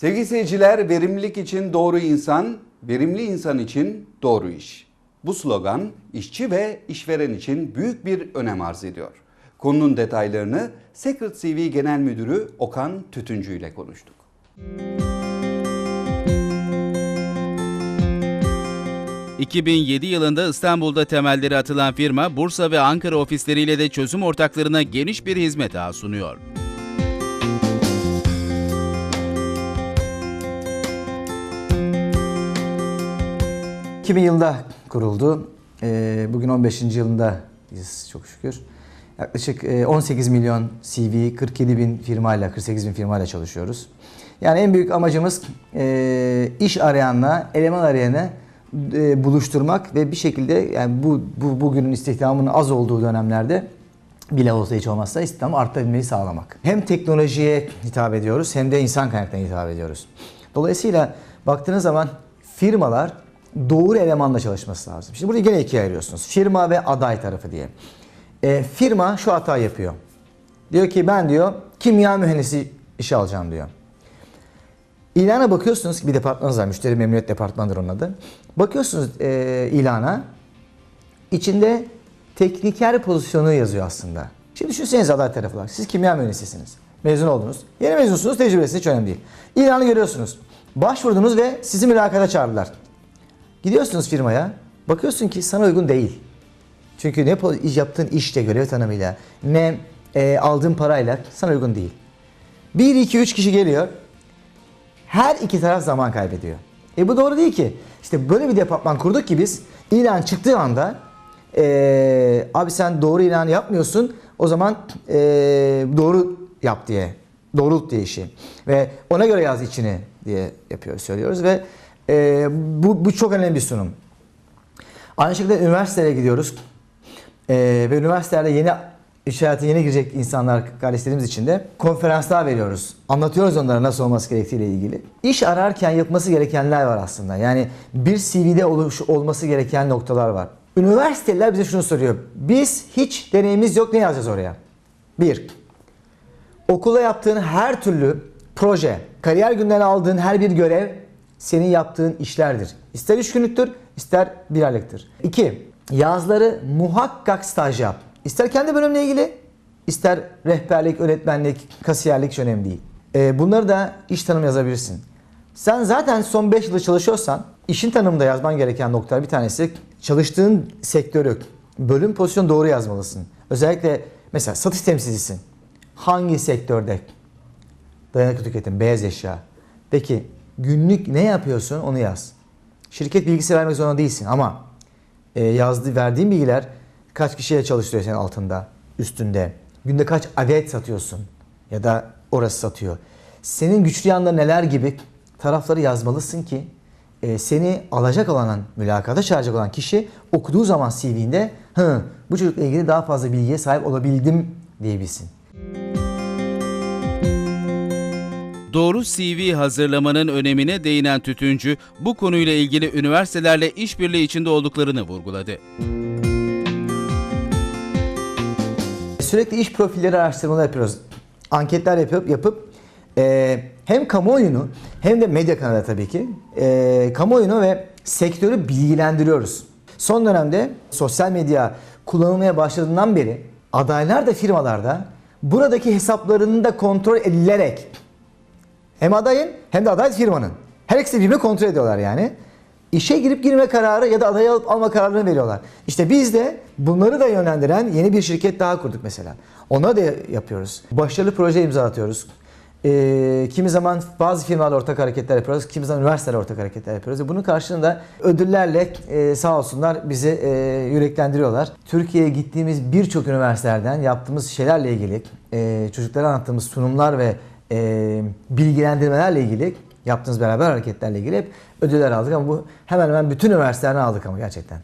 Sevgili seyirciler, verimlilik için doğru insan, verimli insan için doğru iş. Bu slogan işçi ve işveren için büyük bir önem arz ediyor. Konunun detaylarını Secret CV Genel Müdürü Okan Tütüncü ile konuştuk. ...2007 yılında İstanbul'da temelleri atılan firma... ...Bursa ve Ankara ofisleriyle de çözüm ortaklarına geniş bir hizmet ağı sunuyor. 2000 yılında kuruldu. Ee, Bugün 15. yılındayız çok şükür. Yaklaşık e, 18 milyon CV, 47 bin firmayla, 48 bin firmayla çalışıyoruz. Yani en büyük amacımız e, iş arayanla eleman arayanı e, buluşturmak ve bir şekilde yani bu, bu bugünün istihdamının az olduğu dönemlerde bile olsa hiç olmazsa istihdamı arttabilmeyi sağlamak. Hem teknolojiye hitap ediyoruz hem de insan kaynaklarına hitap ediyoruz. Dolayısıyla baktığınız zaman firmalar doğru elemanla çalışması lazım. Şimdi burada gene ikiye ayırıyorsunuz. Firma ve aday tarafı diye. E, firma şu hata yapıyor. Diyor ki ben diyor kimya mühendisi işe alacağım diyor. İlana bakıyorsunuz ki bir departmanınız var. Müşteri memnuniyet departmanıdır onun adı. Bakıyorsunuz e, ilana. içinde tekniker pozisyonu yazıyor aslında. Şimdi düşünsenize aday tarafı olarak. Siz kimya mühendisisiniz. Mezun oldunuz. Yeni mezunsunuz. Tecrübesi hiç önemli değil. İlanı görüyorsunuz. Başvurdunuz ve sizi mülakata çağırdılar. Gidiyorsunuz firmaya. Bakıyorsun ki sana uygun değil. Çünkü ne yaptığın işte görev tanımıyla ne e, aldığın parayla sana uygun değil. 1, 2, 3 kişi geliyor. Her iki taraf zaman kaybediyor. E bu doğru değil ki. İşte böyle bir departman kurduk ki biz ilan çıktığı anda e, abi sen doğru ilan yapmıyorsun o zaman e, doğru yap diye. Doğrult diye işi. Ve ona göre yaz içini diye yapıyoruz, söylüyoruz ve e, bu, bu çok önemli bir sunum. Aynı şekilde üniversitelere gidiyoruz. Ee, ve üniversitelerde yeni iş hayatına yeni girecek insanlar kardeşlerimiz için de konferanslar veriyoruz. Anlatıyoruz onlara nasıl olması gerektiğiyle ilgili. İş ararken yapması gerekenler var aslında. Yani bir CV'de oluş, olması gereken noktalar var. Üniversiteler bize şunu soruyor. Biz hiç deneyimimiz yok ne yazacağız oraya? Bir, Okula yaptığın her türlü proje, kariyer günden aldığın her bir görev senin yaptığın işlerdir. İster üç günlüktür, ister bir aylıktır. İki, yazları muhakkak staj yap. İster kendi bölümle ilgili, ister rehberlik, öğretmenlik, kasiyerlik hiç önemli değil. Ee, bunları da iş tanımı yazabilirsin. Sen zaten son 5 yılda çalışıyorsan işin tanımında yazman gereken noktalar bir tanesi çalıştığın sektörü, bölüm pozisyonu doğru yazmalısın. Özellikle mesela satış temsilcisin. Hangi sektörde? Dayanıklı tüketim, beyaz eşya. Peki günlük ne yapıyorsun onu yaz. Şirket bilgisi vermek zorunda değilsin ama e, yazdığı, verdiğin bilgiler kaç kişiyle çalıştırıyor senin altında, üstünde. Günde kaç adet satıyorsun ya da orası satıyor. Senin güçlü yanları neler gibi tarafları yazmalısın ki e, seni alacak olan, mülakata çağıracak olan kişi okuduğu zaman CV'inde Hı, bu çocukla ilgili daha fazla bilgiye sahip olabildim diyebilsin. Doğru CV hazırlamanın önemine değinen Tütüncü, bu konuyla ilgili üniversitelerle işbirliği içinde olduklarını vurguladı. Sürekli iş profilleri araştırmalar yapıyoruz. Anketler yapıp yapıp e, hem kamuoyunu hem de medya kanalı tabii ki e, kamuoyunu ve sektörü bilgilendiriyoruz. Son dönemde sosyal medya kullanılmaya başladığından beri adaylar da firmalarda buradaki hesaplarını da kontrol edilerek hem adayın hem de aday firmanın. Her ikisi birbirini kontrol ediyorlar yani. İşe girip girme kararı ya da adayı alıp alma kararını veriyorlar. İşte biz de bunları da yönlendiren yeni bir şirket daha kurduk mesela. Ona da yapıyoruz. Başarılı proje imza atıyoruz. Ee, kimi zaman bazı firmalarla ortak hareketler yapıyoruz. Kimi zaman üniversitelerle ortak hareketler yapıyoruz. Bunun karşılığında ödüllerle e, sağ olsunlar bizi e, yüreklendiriyorlar. Türkiye'ye gittiğimiz birçok üniversitelerden yaptığımız şeylerle ilgili, e, çocuklara anlattığımız sunumlar ve e, bilgilendirmelerle ilgili yaptığımız beraber hareketlerle ilgili hep ödüller aldık ama bu hemen hemen bütün üniversitelerden aldık ama gerçekten.